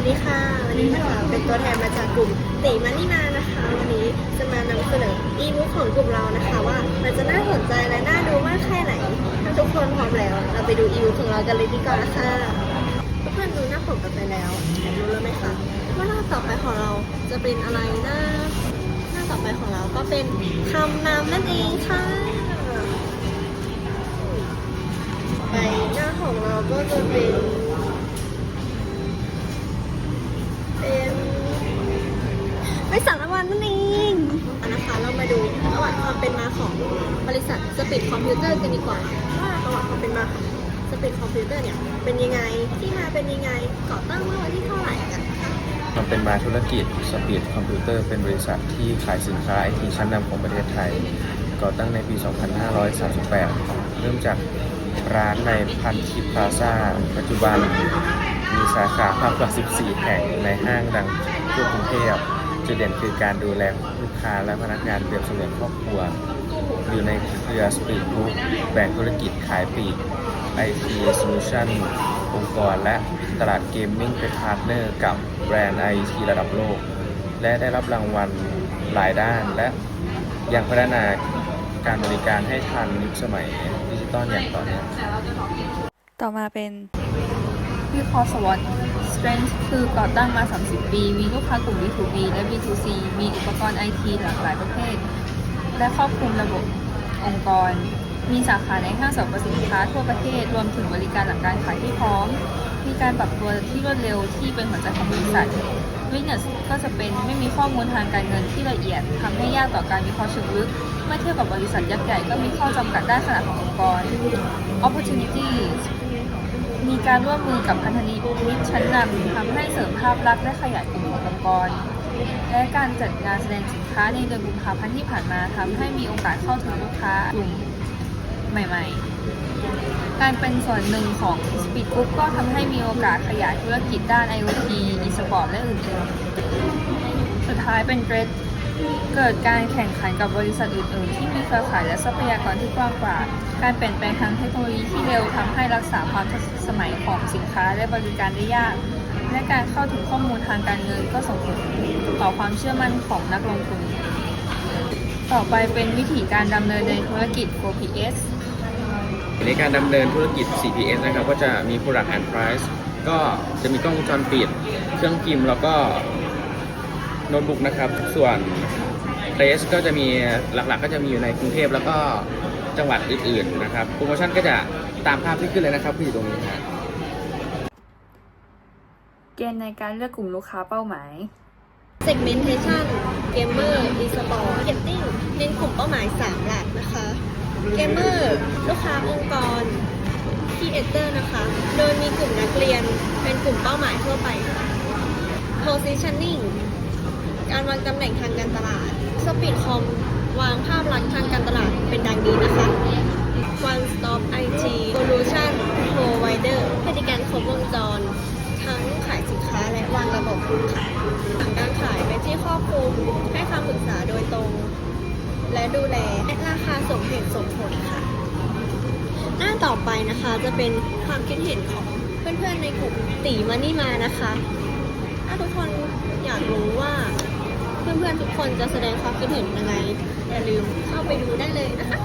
วัสดีค่ะ วันนี้นะคะเป็นตัวแทนมาจากกลุ่มตีมันนี่นานะคะ วันนี้จะมานำเสนออีบุ๊กของกลุ่มเรานะคะ ว่ามันจะน่าสนใจและน่าดูมากแค่ไหน ถ้าทุกคนพร้อมแล้ว เราไปดูอีบุ๊กของเรากันเลยดีกว่าค่ะเพื่อนๆดูหน้าปกกันไปแล้วรู้แล้วไหมคะว่าหน้าต่อไปของเราจะเป็นอะไรหนะหน้าต่อไปของเราก็เป็นคำนำนั่นเองค่ะไปหน้าของเราก็จะเป็น ดูประวัติความเป็นมาของบริษัทสปีดคอมพิวเตอร์กันดีกว่าว่าประวัติความเป็นมาของสปีดคอมพิวเตอร์เนี่ยเป็นยังไงที่มาเป็นยังไงก่อตั้งเมื่อวันที่เท่าไหร่กันนะคะมันเป็นมาธุรกิจสปีดคอมพิวเตอร์เป็นบริษัทที่ขายสินค้าไอทีชั้นนำของประเทศไทย ก่อตั้งในปี 2538 เริ่มจากร้านในพันทิพย์พลาซ่าปัจจุบัน มีสาขามากกว่า 14 แห่งในห้างดังทั่วกรุงเทพจุดเด่นคือการดูแลลูกค้าและพนักงานเปรียบเสมือนครอบครัว อยู่ในเครือสปีดกรุ๊ปแบ่งธุรกิจขายปลีก IT Solution องค์กรและตลาดเกมมิ่งเป็นพาร์ทเนอร์กับแบรนด์ IT ระดับโลก และได้รับรางวัลหลายด้านและยังพัฒนาการบริการให้ทันยุคสมัยดิจิตอลอย่างต่อเนื่องต่อมาเป็น วิเคราะห์ SWOT Strength คือก่อตั้งมา 30 ปี มีลูกค้ากลุ่ม B2B และ B2C มีอุปกรณ์ IT หลากหลายประเภท และครอบคลุมระบบองค์กร มีสาขาในห้างสรรพสินค้าทั่วประเทศ รวมถึงบริการหลังการขายที่พร้อม มีการปรับตัวที่รวดเร็วที่เป็นหัวใจของบริษัท Weakness ก็จะเป็นไม่มีข้อมูลทางการเงินที่ละเอียดทำให้ยากต่อการวิเคราะห์เชิงลึก เมื่อเทียบกับบริษัทยักษ์ใหญ่ก็มีข้อจำกัดด้านขนาดขององค์กร Opportunities การร่วมมือกับพันธมิตรชั้นนำทำให้เสริมภาพลักษณ์และขยายกลุ่มขององค์กร และการจัดงานแสดงสินค้าในเดือนกุมภาพันธ์ที่ผ่านมาทำให้มีโอกาสเข้าถึงลูกค้ากลุ่มใหม่ๆ การเป็นส่วนหนึ่งของ Speed Group ก็ทำให้มีโอกาสขยายธุรกิจด้าน IoT e-sport และอื่นๆ สุดท้ายเป็น g r e a t เกิดการแข่งขันกับบริษัทอื่น ๆ ที่มีเครือข่ายและทรัพยากรที่กว้างกว่า การเปลี่ยนแปลงทางเทคโนโลยีที่เร็วทำให้รักษาความทันสมัยของสินค้าและบริการได้ยาก และการเข้าถึงข้อมูลทางการเงินก็ส่งผลต่อความเชื่อมั่นของนักลงทุน ต่อไปเป็นวิธีการดำเนินในธุรกิจ 4PS ในการดำเนินธุรกิจ CPS นะครับก็จะมี Product and Price ก็จะมีกล้องวงจรปิด เครื่องพิมพ์แล้วก็ โน้ตบุ๊กนะครับ ส่วน Place ก็จะมีหลักๆ ก็จะมีอยู่ในกรุงเทพแล้วก็จังหวัดอื่นๆนะครับโปรโมชั่นก็จะตามภาพที่ขึ้นเลยนะครับที่อยู่ตรงนี้ครับเกณฑ์ในการเลือกกลุ่มลูกค้าเป้าหมาย segmentation gamer e-sport marketing เน้นกลุ่มเป้าหมาย 3 หลักนะคะ gamer ลูกค้าองค์กร creator นะคะ โดยมีกลุ่มนักเรียนเป็นกลุ่มเป้าหมายทั่วไปค่ะ positioning การวางตำแหน่งทางการตลาด speedcom วางภาพลักษณ์ทางการตลาดเป็นดังนี้นะคะ one stop IT solution provider บริการครบวงจร ทั้งขายสินค้าและวางระบบค่ะหลังการขายเป็นที่ครอบคลุมให้คำปรึกษาโดยตรง และดูแลและราคาสมเหตุสมผลค่ะ หน้าต่อไปนะคะจะเป็นความคิดเห็นของเพื่อนๆในกลุ่มตีมันนี่มานะคะ ถ้าทุกคนอยากรู้ อนๆทุกคนจะแสดงความคิดเห็นยังไงอย่าลืมเข้าไปดูได้เลยนะคะ